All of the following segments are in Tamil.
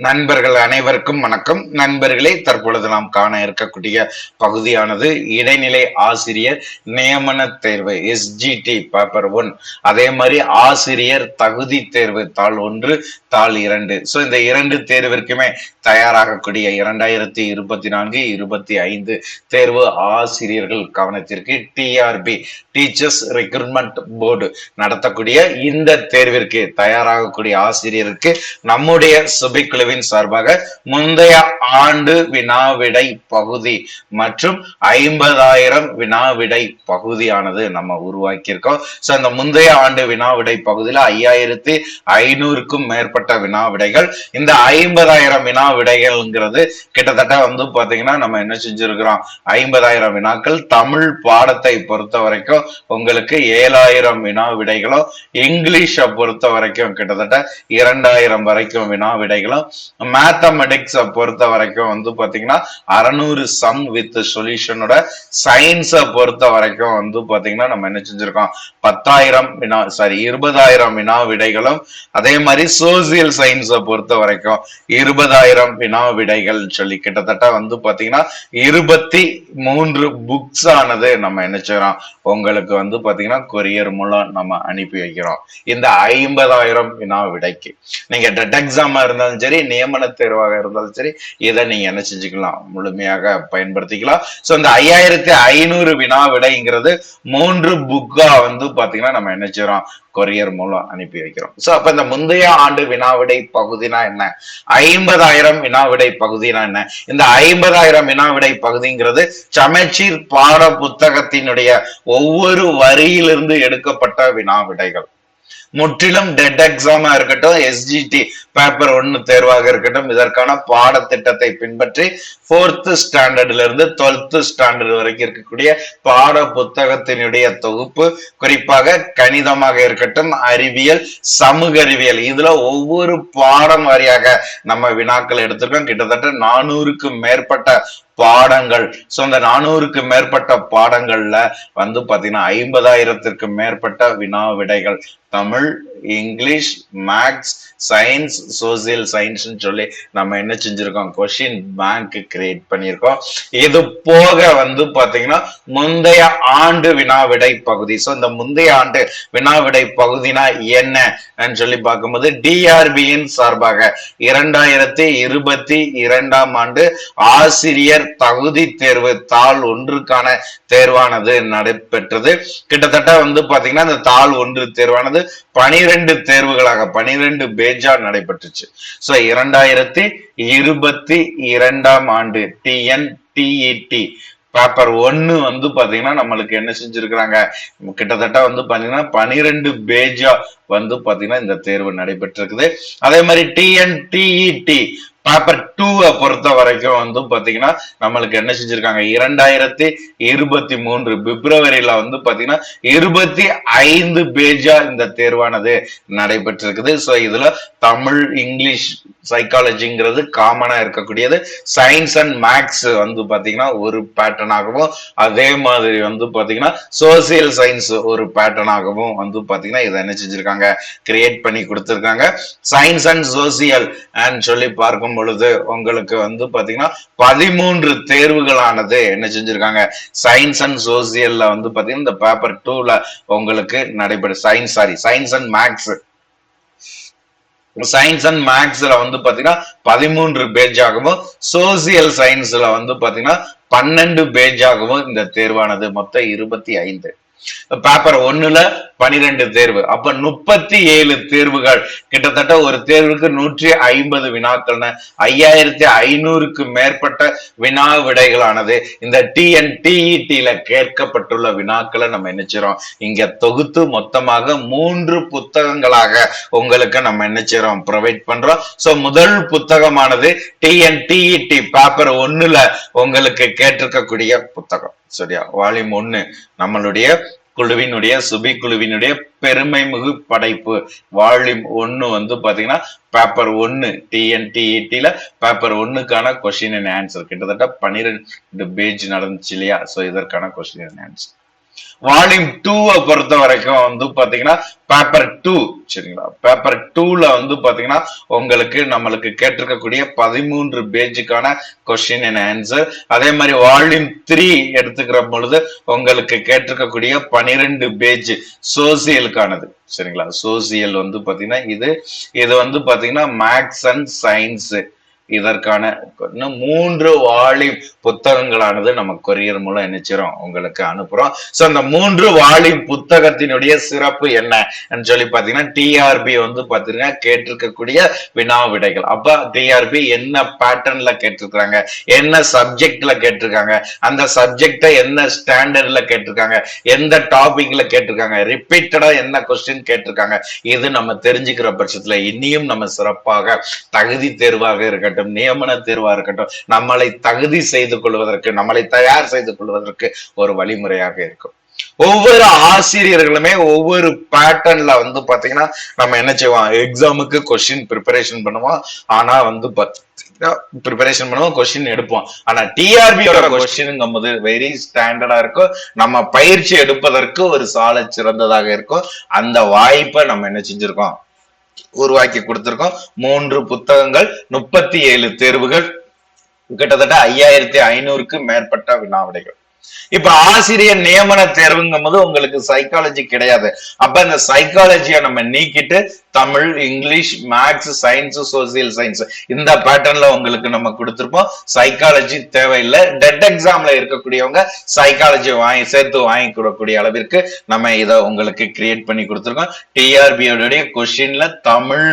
நண்பர்கள் அனைவருக்கும் வணக்கம். நண்பர்களே தற்பொழுது நாம் காண இருக்கக்கூடிய பகுதியானது இடைநிலை ஆசிரியர் நியமன தேர்வு எஸ்ஜிடி பேப்பர் ஒன் அதே மாதிரி ஆசிரியர் தகுதி தேர்வு தாள் ஒன்று தாள் இரண்டு. ஸோ இந்த இரண்டு தேர்விற்குமே தயாராகக்கூடிய இரண்டாயிரத்தி இருபத்தி நான்கு இருபத்தி ஐந்து தேர்வு ஆசிரியர்கள் கவனத்திற்கு டிஆர்பி டீச்சர்ஸ் ரெக்ரூட்மெண்ட் போர்டு நடத்தக்கூடிய இந்த தேர்விற்கு தயாராகக்கூடிய ஆசிரியருக்கு நம்முடைய சுபிக்குழு குழுவின் சார்பாக முந்தைய ஆண்டு வினாவிடை பகுதி மற்றும் ஐம்பதாயிரம் வினாவிடை பகுதியானது நம்ம உருவாக்கியிருக்கோம். சோ அந்த முந்தைய ஆண்டு வினாவிடை பகுதியில ஐயாயிரத்தி ஐநூறுக்கும் மேற்பட்ட வினாவிடைகள். இந்த ஐம்பதாயிரம் வினாவிடைகள்ங்கிறது கிட்டத்தட்ட வந்து பாத்தீங்கன்னா நம்ம என்ன செஞ்சிருக்கிறோம்? ஐம்பதாயிரம் வினாக்கள். தமிழ் பாடத்தை பொறுத்த வரைக்கும் உங்களுக்கு ஏழாயிரம் வினா விடைகளும் இங்கிலீஷை பொறுத்த வரைக்கும் கிட்டத்தட்ட இரண்டாயிரம் வரைக்கும் வினா விடைகளும் மேத்தமெட்டிக்ஸ பொறுத்த வரைக்கும் வந்து பாத்தீங்கன்னா அறநூறு சம் வித் சொல்யூஷனோட சயின்ஸை பொறுத்த வரைக்கும் வந்து பாத்தீங்கன்னா நம்ம என்ன செஞ்சிருக்கோம்? பத்தாயிரம் வினா சாரி இருபதாயிரம் வினா விடைகளும் அதே மாதிரி சோசியல் சயின்ஸை பொறுத்த வரைக்கும் இருபதாயிரம் வினா விடைகள் சொல்லி கிட்டத்தட்ட வந்து பாத்தீங்கன்னா இருபத்தி மூன்று புக்ஸ் ஆனது நம்ம என்ன செய்யறோம்? உங்களுக்கு வந்து பாத்தீங்கன்னா கொரியர் மூலம் நம்ம அனுப்பி வைக்கிறோம். இந்த ஐம்பதாயிரம் வினா விடைக்கு நீங்க டெட் எக்ஸாமா இருந்தாலும் சரி நியமன தேர்வாக இருந்தாலும் சரி இதை நீங்க என்ன செஞ்சுக்கலாம்? முழுமையாக பயன்படுத்திக்கலாம். சோ இந்த ஐயாயிரத்தி ஐநூறு வினா விடைங்கிறது மூன்று புக்கா வந்து பாத்தீங்கன்னா நம்ம என்ன செய்யறோம் கொரியர் மூலம் அனுப்பி வைக்கிறோம். சோ அப்ப இந்த முந்தைய ஆண்டு வினாவிடை பகுதினா என்ன? ஐம்பதாயிரம் வினாவிடை பகுதினா என்ன? இந்த ஐம்பதாயிரம் வினாவிடை பகுதிங்கிறது சமச்சீர் பாட புத்தகத்தினுடைய ஒவ்வொரு வரியிலிருந்து எடுக்கப்பட்ட வினாவிடைகள் முற்றிலும் டெட் எக்ஸாமா இருக்கட்டும் எஸ்ஜிடி பேப்பர் ஒன்னு தேர்வாக இருக்கட்டும் இதற்கான பாடத்திட்டத்தை பின்பற்றி போர்த் ஸ்டாண்டர்ட்ல இருந்து டுவெல்த் ஸ்டாண்டர்ட் வரைக்கும் இருக்கக்கூடிய பாட புத்தகத்தினுடைய தொகுப்பு குறிப்பாக கணிதமாக இருக்கட்டும் அறிவியல் சமூக அறிவியல் இதுல ஒவ்வொரு பாடம் வாரியாக நம்ம வினாக்கள் எடுத்திருக்கோம். கிட்டத்தட்ட நானூறுக்கும் மேற்பட்ட பாடங்கள். ஸோ அந்த நானூறுக்கு மேற்பட்ட பாடங்கள்ல வந்து பாத்தீங்கன்னா ஐம்பதாயிரத்திற்கு மேற்பட்ட வினா விடைகள் Tamil English maths science social சயின்ஸ்ன்னு சொல்லி நம்ம என்ன செஞ்சிருக்கோம்? கொஷின் பேங்க் கிரியேட் பண்ணியிருக்கோம். இது போக வந்து பாத்தீங்கன்னா முந்தைய ஆண்டு வினாவிடை பகுதி. சோ இந்த முந்தைய ஆண்டு வினாவிடை பகுதினா என்ன? சொல்லி பார்க்கும்போது டிஆர்பியின் சார்பாக இரண்டாயிரத்தி இருபத்தி இரண்டாம் ஆண்டு ஆசிரியர் தகுதி தேர்வு தாள் ஒன்றுக்கான தேர்வானது நடைபெற்றது. கிட்டத்தட்ட வந்து பாத்தீங்கன்னா இந்த தாள் ஒன்று தேர்வானது பனிரெண்டு தேர்வுகளாக பனிரெண்டு பேஜா நடைபெற்றுச்சு. சோ இரண்டாயிரத்தி இருபத்தி இரண்டாம் ஆண்டு டிஎன் டிஇடி பேப்பர் ஒன்னு வந்து பாத்தீங்கன்னா நம்மளுக்கு என்ன செஞ்சிருக்கிறாங்க? கிட்டத்தட்ட வந்து பாத்தீங்கன்னா பனிரெண்டு பேஜா வந்து பாத்தீங்கன்னா இந்த தேர்வு நடைபெற்றிருக்குது. அதே மாதிரி டிஎன்டிஇடி பேப்பர் டூவை பொறுத்த வரைக்கும் வந்து பாத்தீங்கன்னா நம்மளுக்கு என்ன செஞ்சிருக்காங்க? இரண்டாயிரத்தி இருபத்தி மூன்று பிப்ரவரியில வந்து பாத்தீங்கன்னா இருபத்தி ஐந்து பேஜா இந்த தேர்வானது நடைபெற்றிருக்குது. சோ இதுல தமிழ் இங்கிலீஷ் சைக்காலஜிங்கிறது காமனா இருக்கக்கூடியது. சயின்ஸ் அண்ட் மேக்ஸ் வந்து பாத்தீங்கன்னா ஒரு பேட்டர்னாகவும் அதே மாதிரி வந்து பாத்தீங்கன்னா சோசியல் சயின்ஸ் ஒரு பேட்டர்னாகவும் வந்து பாத்தீங்கன்னா இதை என்ன செஞ்சிருக்காங்க? கொடுத்துருக்காங்க கிரியேட் பண்ணி கொடுத்துருக்காங்க. சயின்ஸ் அண்ட் சோசியல் அண்ட் சொல்லி பார்க்கும் பொழுது உங்களுக்கு வந்து பாத்தீங்கன்னா பதிமூன்று தேர்வுகளானது என்ன செஞ்சிருக்காங்க. சயின்ஸ் அண்ட் சோசியல்ல வந்து பாத்தீங்கன்னா இந்த பேப்பர் டூல உங்களுக்கு நடைபெறும் science sorry science and maths science and மேக்ஸ்ல வந்து பாத்தீங்கன்னா பதிமூன்று பேஜ் ஆகவும் சோசியல் சயின்ஸ்ல வந்து பாத்தீங்கன்னா பன்னெண்டு பேஜ் ஆகவும் இந்த தேர்வானது மொத்தம் இருபத்தி ஐந்து. பேப்பர் ஒண்ணுல பனிரெண்டு தேர்வு. அப்ப முப்பத்தி ஏழு தேர்வுகள். கிட்டத்தட்ட ஒரு தேர்வுக்கு நூற்றி ஐம்பது வினாக்கள்னு ஐயாயிரத்தி ஐநூறுக்கு மேற்பட்ட வினா விடைகளானது. இந்த டிஎன்டிஇடியில கேட்கப்பட்டுள்ள வினாக்களை நம்ம நினைச்சிரோம் இங்க தொகுத்து மொத்தமாக மூன்று புத்தகங்களாக உங்களுக்கு நம்ம நினைச்சிரோம் ப்ரொவைட் பண்றோம். சோ முதல் புத்தகமானது டிஎன்டிஇடி பேப்பர் ஒண்ணுல உங்களுக்கு கேட்டிருக்கக்கூடிய புத்தகம். சரியா? வால்யூம் ஒன்னு நம்மளுடைய குழுவினுடைய சுபி குழுவினுடைய பெருமை மிகு படைப்பு. வால்யூம் ஒன்னு வந்து பாத்தீங்கன்னா பேப்பர் ஒன்னு டிஎன்டிஇடில பேப்பர் ஒன்னுக்கான கொஸ்டின் அண்ட் ஆன்சர் கிட்டத்தட்ட பன்னிரெண்டு பேஜ் நடந்துச்சு இல்லையா? சோ இதற்கான கொஸ்டின் அண்ட் ஆன்சர் வால்யூம் டூவை பொறுத்த வரைக்கும் வந்து பாத்தீங்கன்னா பேப்பர் டூ சரிங்களா? பேப்பர் டூல வந்து பாத்தீங்கன்னா உங்களுக்கு நம்மளுக்கு கேட்டிருக்கக்கூடிய பதிமூன்று பேஜுக்கான கொஸ்டின் அண்ட் ஆன்சர் அதே மாதிரி வால்யூம் த்ரீ எடுத்துக்கிற பொழுது உங்களுக்கு கேட்டிருக்கக்கூடிய பனிரெண்டு பேஜ் சோசியலுக்கானது சரிங்களா? சோசியல் வந்து பாத்தீங்கன்னா இது. இது வந்து பாத்தீங்கன்னா மேக்ஸ் அண்ட் சயின்ஸ் இதற்கான இன்னும் மூன்று வாலி புத்தகங்களானது நம்ம கொரியர் மூலம் நினைச்சிரும் உங்களுக்கு அனுப்புறோம். சோ அந்த மூன்று வாலி புத்தகத்தினுடைய சிறப்பு என்ன சொல்லி பாத்தீங்கன்னா டிஆர்பி வந்து பாத்தீங்கன்னா கேட்டிருக்கக்கூடிய வினா விடைகள் அப்ப டிஆர்பி என்ன பேட்டர்ன்ல கேட்டிருக்காங்க என்ன சப்ஜெக்ட்ல கேட்டிருக்காங்க? அந்த சப்ஜெக்ட என்ன ஸ்டாண்டர்ட்ல கேட்டிருக்காங்க? எந்த டாபிக்ல கேட்டிருக்காங்க? ரிப்பீட்டடா என்ன கொஸ்டின் கேட்டிருக்காங்க? இது நம்ம தெரிஞ்சுக்கிற பட்சத்துல இனியும் நம்ம சிறப்பாக தகுதி தேர்வாக இருக்கட்டும். இருக்கட்டும் நியமன தேர்வா இருக்கட்டும் நம்மளை தகுதி செய்து கொள்வதற்கு நம்மளை தயார் செய்து கொள்வதற்கு ஒரு வழிமுறையாக இருக்கும். ஒவ்வொரு ஆசிரியர்களுமே ஒவ்வொரு பேட்டர்ன்ல வந்து பாத்தீங்கன்னா நம்ம என்ன செய்வோம்? எக்ஸாமுக்கு கொஸ்டின் ப்ரிப்பரேஷன் பண்ணுவோம். ஆனா வந்து ப்ரிப்பரேஷன் பண்ணுவோம் கொஸ்டின் எடுப்போம். ஆனா டிஆர்பியோட கொஸ்டின்ங்கும் போது வெரி ஸ்டாண்டர்டா இருக்கும். நம்ம பயிற்சி எடுப்பதற்கு ஒரு சால சிறந்ததாக இருக்கும். அந்த வாய்ப்பை நம்ம என்ன செஞ்சிருக்கோம்? உருவாக்கி கொடுத்திருக்கோம். மூன்று புத்தகங்கள் முப்பத்தி ஏழு தேர்வுகள் கிட்டத்தட்ட ஐயாயிரத்தி ஐநூறுக்கு மேற்பட்ட வினாவிடைகள். இப்ப ஆசிரியர் நியமன தேர்வுங்கும் போது உங்களுக்கு சைக்காலஜி கிடையாது. அப்ப இந்த சைக்காலஜியை நம்ம நீக்கிட்டு Tamil English maths science social science இந்த பேட்டர்ன்ல உங்களுக்கு நம்ம கொடுத்துருப்போம். சைக்காலஜி தேவையில்லை. டெட் எக்ஸாம்ல இருக்கக்கூடியவங்க சைக்காலஜி வாங்கி சேர்த்து வாங்கி கொடுக்கக்கூடிய அளவிற்கு நம்ம இதை உங்களுக்கு கிரியேட் பண்ணி கொடுத்துருக்கோம். டிஆர்பியோடைய கொஸ்டின்ல தமிழ்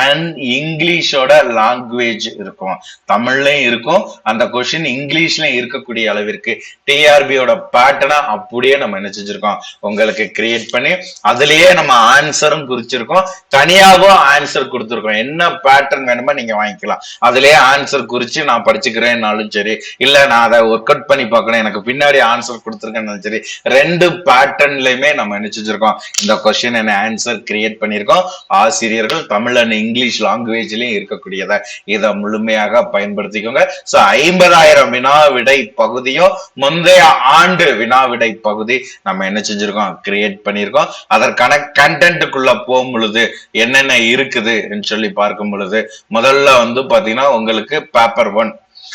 அண்ட் இங்கிலீஷோட லாங்குவேஜ் இருக்கும். தமிழ்லயும் இருக்கும். அந்த கொஸ்டின் இங்கிலீஷ்லயும் இருக்கக்கூடிய அளவிற்கு டிஆர்பியோட பேட்டர்னா அப்படியே நம்ம என்ன செஞ்சிருக்கோம்? உங்களுக்கு கிரியேட் பண்ணி அதுலயே நம்ம ஆன்சரும் குறிச்சிருக்கோம். தனியாகவும் ஆன்சர் கொடுத்துருக்கோம். என்ன பேட்டர்ன் வேணுமோ நீங்க வாங்கிக்கலாம். அதுலயே ஆன்சர் குறிச்சு நான் படிச்சுக்கிறேன்னாலும் சரி இல்ல நான் அதை ஒர்க் அவுட் பண்ணி பார்க்கணும். எனக்கு பின்னாடி ஆன்சர் கொடுத்துருக்கேன்னு சரி ரெண்டு பேட்டர்ன்லயுமே நம்ம என்ன செஞ்சிருக்கோம். இந்த கொஸ்டின் என்ன ஆன்சர் கிரியேட் பண்ணியிருக்கோம். ஆசிரியர்கள் தமிழ் அண்ட் இங்கிலீஷ் லாங்குவேஜ்லயும் இருக்கக்கூடியதை இதை முழுமையாக பயன்படுத்திக்கோங்க. சோ ஐம்பதாயிரம் வினா விடை பகுதியும் முந்தைய ஆண்டு வினா விடை பகுதி நம்ம என்ன செஞ்சிருக்கோம்? கிரியேட் பண்ணியிருக்கோம். அதற்கான கண்டென்ட்டுக்குள்ள போகும் பொழுது என்னென்ன இருக்குது சொல்லி பார்க்கும் பொழுது முதல்ல வந்து பாத்தீங்கன்னா உங்களுக்கு பேப்பர் ஒன்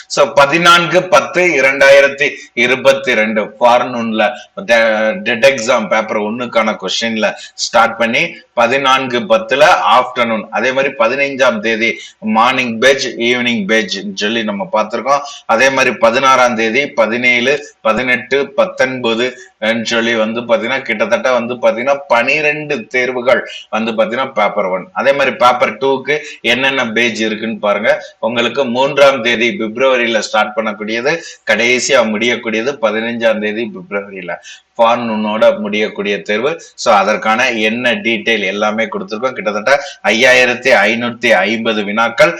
சோ பதினான்கு பத்து இரண்டாயிரத்தி இருபத்தி ரெண்டு ஃபார்னூன்ல டெட் எக்ஸாம் பேப்பர் ஒன்னுக்கான கொஸ்டின்ல ஸ்டார்ட் பண்ணி பதினான்கு பத்துல ஆஃப்டர்நூன் அதே மாதிரி பதினைஞ்சாம் தேதி மார்னிங் பேஜ் ஈவினிங் பெஜ் சொல்லி நம்ம பார்த்திருக்கோம். அதே மாதிரி பதினாறாம் தேதி பதினேழு பதினெட்டு பத்தொன்பது சொல்லி வந்து பாத்தீங்கன்னா கிட்டத்தட்ட வந்து பாத்தீங்கன்னா பனிரெண்டு தேர்வுகள் வந்து பாத்தீங்கன்னா பேப்பர் ஒன் அதே மாதிரி பேப்பர் டூக்கு என்னென்ன பேஜ் இருக்குன்னு பாருங்க. உங்களுக்கு மூன்றாம் தேதி பிப்ரவரியில ஸ்டார்ட் பண்ணக்கூடியது கடைசியா முடியக்கூடியது பதினைஞ்சாம் தேதி பிப்ரவரியில. ஃபார்னூனோட முடியக்கூடிய தேர்வு. ஸோ அதற்கான என்ன டீட்டெயில் எல்லாமே கொடுத்துருக்கோம். கிட்டத்தட்ட ஐயாயிரத்தி ஐநூத்தி ஐம்பது வினாக்கள்.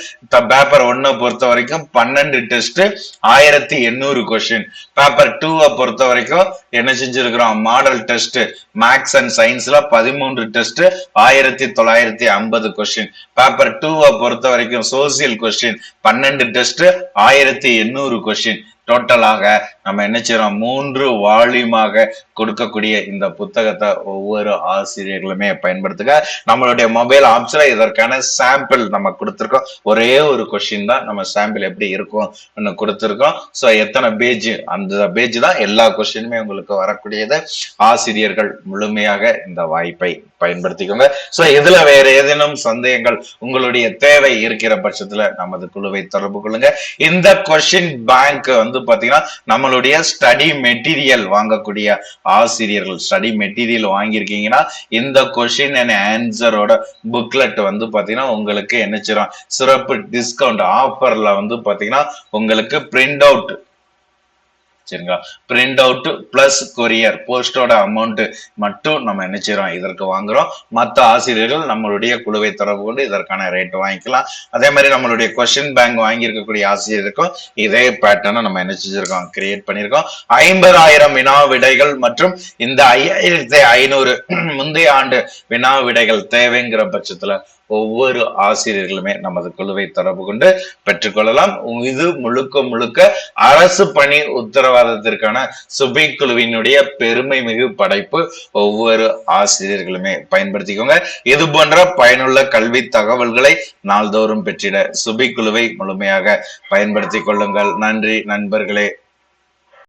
பேப்பர் ஒன்னை பொறுத்த வரைக்கும் பன்னெண்டு டெஸ்ட் ஆயிரத்தி எண்ணூறு கொஸ்டின் பேப்பர் டூவை பொறுத்த வரைக்கும் என்ன செஞ்சிருக்கிறோம்? மாடல் டெஸ்ட் மேக்ஸ் அண்ட் சயின்ஸ்ல பதிமூன்று டெஸ்ட் ஆயிரத்தி தொள்ளாயிரத்தி ஐம்பது கொஸ்டின் பேப்பர் டூவை பொறுத்த வரைக்கும் சோசியல் கொஸ்டின் பன்னெண்டு டெஸ்ட் ஆயிரத்தி எண்ணூறு கொஸ்டின் டோட்டலாக நம்ம என்ன செய்யறோம் மூன்று வால்யூமாக கொடுக்கக்கூடிய இந்த புத்தகத்தை ஒவ்வொரு ஆசிரியர்களுமே பயன்படுத்துக நம்மளுடைய மொபைல் ஆப்ஸ்ல இதற்கான சாம்பிள் நம்ம கொடுத்துருக்கோம். ஒரே ஒரு கொஸ்டின் தான் நம்ம சாம்பிள் எப்படி இருக்கும் கொடுத்துருக்கோம். ஸோ எத்தனை பேஜ் அந்த பேஜ் தான் எல்லா கொஸ்டினுமே உங்களுக்கு வரக்கூடியது. ஆசிரியர்கள் முழுமையாக இந்த வாய்ப்பை பயன்படுத்திக்கோங்க. ஸோ இதுல வேற ஏதேனும் சந்தேகங்கள் உங்களுடைய தேவை இருக்கிற பட்சத்துல நமது குழுவை தொடர்பு கொள்ளுங்க. இந்த கொஸ்டின் பேங்க் வந்து வந்து பாத்தீங்கன்னா நம்மளுடைய ஸ்டடி மெட்டீரியல் வாங்கக்கூடிய ஆசிரியர்கள் ஸ்டடி மெட்டீரியல் வாங்கியிருக்கீங்கன்னா இந்த கொஸ்டின் அண்ட் ஆன்சரோட புக்லெட் வந்து பாத்தீங்கன்னா உங்களுக்கு என்ன சிறப்பு டிஸ்கவுண்ட் ஆஃபர்ல வந்து பாத்தீங்கன்னா உங்களுக்கு பிரிண்ட் அவுட் சரிங்களா பிரிண்ட் அவுட் பிளஸ் கொரியர் போஸ்டோட அமௌண்ட் மட்டும் நம்ம என்ன செய்யறோம் இதற்கு வாங்குறோம். மற்ற ஆசிரியர்கள் நம்மளுடைய குழுவை தொடர்பு கொண்டு இதற்கான ரேட் வாங்கிக்கலாம். அதே மாதிரி நம்மளுடைய கொஸ்டின் பேங்க் வாங்கியிருக்கக்கூடிய ஆசிரியருக்கும் இதே பேட்டர்னை நம்ம என்ன செஞ்சிருக்கோம்? கிரியேட் பண்ணியிருக்கோம் ஐம்பதாயிரம் வினா விடைகள் மற்றும் இந்த ஐயாயிரத்தி ஐநூறு முந்தைய ஆண்டு வினா விடைகள் தேவைங்கிற பட்சத்துல ஒவ்வொரு ஆசிரியர்களுமே நமது குழுவை தொடர்பு கொண்டு பெற்றுக்கொள்ளலாம். இது முழுக்க முழுக்க அரசு பணி உத்தரவாதத்திற்கான சுபை குழுவினுடைய பெருமை மிகு படைப்பு. ஒவ்வொரு ஆசிரியர்களுமே பயன்படுத்திக்கோங்க. இது போன்ற பயனுள்ள கல்வி தகவல்களை நாள்தோறும் பெற்றிட சுபை குழுவை முழுமையாக பயன்படுத்திக் கொள்ளுங்கள். நன்றி நண்பர்களே.